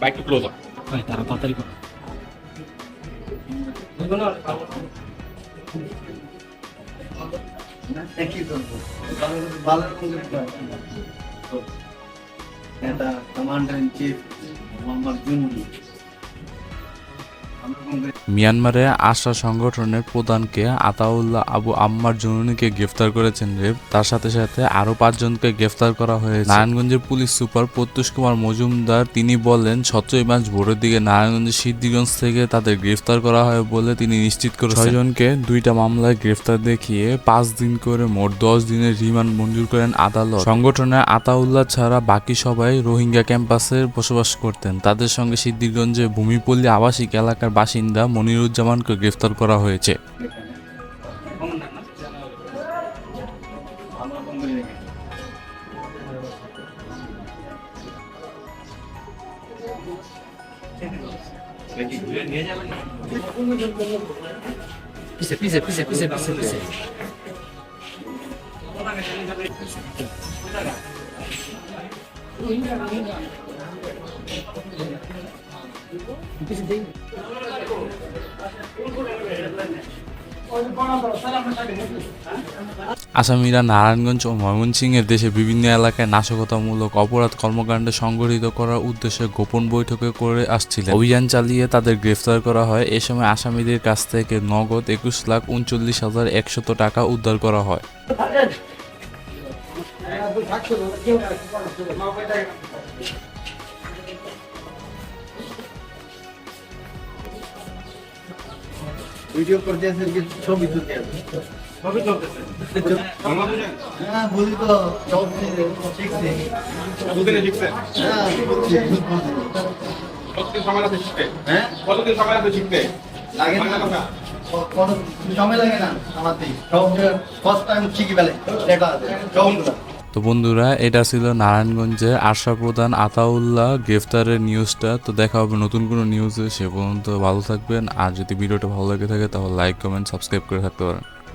Bike two close ভাই তারা তাড়াতাড়ি করো commander in chief Mohammad Jununi মিয়ানমারে আশা সংগঠনের প্রধানকে আতাউল্লাহ আবু আম্মার জনুনিকে গ্রেফতার করেছেন রেব তার সাথে সাথে আরও পাঁচজনকে গ্রেফতার করা হয়েছে। নারায়ণগঞ্জের পুলিশ সুপার প্রত্যুষ কুমার মজুমদার তিনি বলেন সতেরোই মার্চ ভোরের দিকে নারায়ণগঞ্জের সিদ্ধিগঞ্জ থেকে তাদের গ্রেফতার করা হয় বলে তিনি নিশ্চিত করে ছয়জনকে দুইটা মামলায় গ্রেফতার দেখিয়ে পাঁচ দিন করে মোট দশ দিনের রিমান্ড মঞ্জুর করেন আদালত। সংগঠনে আতাউল্লাহ ছাড়া বাকি সবাই রোহিঙ্গা ক্যাম্পাসে বসবাস করতেন। তাদের সঙ্গে সিদ্ধিরগঞ্জে ভূমিপল্লী আবাসিক এলাকার বাসিন্দা মনিরুজ্জামানকে গ্রেফতার করা হয়েছে। পিছে পিছে আসামিরা নারায়ণগঞ্জ ও ময়মনসিংহের দেশে বিভিন্ন এলাকায় নাশকতামূলক অপরাধ কর্মকাণ্ড সংগঠিত করার উদ্দেশ্যে গোপন বৈঠকে করে আসছিলেন। অভিযান চালিয়ে তাদের গ্রেফতার করা হয়। এ সময় আসামিদের কাছ থেকে নগদ একুশ লাখ উনচল্লিশ হাজার একশত টাকা উদ্ধার করা হয়। ভিডিও করতে কি ছবি তুলতে? হ্যাঁ বলি তো শিখছে। শিখছে? হ্যাঁ। কতদিন সময় লাগবে শিখতে? হ্যাঁ? কতদিন সময় লাগবে শিখতে? লাগে না। বাংলা সময় লাগে না আমাদের। সব ফার্স্ট টাইম শিখি ফেলে সেটা আছে। সবগুলো তো বন্ধুরা, এটা ছিল নারায়ণগঞ্জে আশা প্রধান আতাউল্লাহ। গ্রেফতারের নিউজটা, তো দেখা হবে নতুন কোনো নিউজে। সে পর্যন্ত ভালো থাকবেন। আর যদি ভিডিওটা ভালো লেগে থাকে, তাহলে লাইক কমেন্ট সাবস্ক্রাইব করে থাকতে পারেন।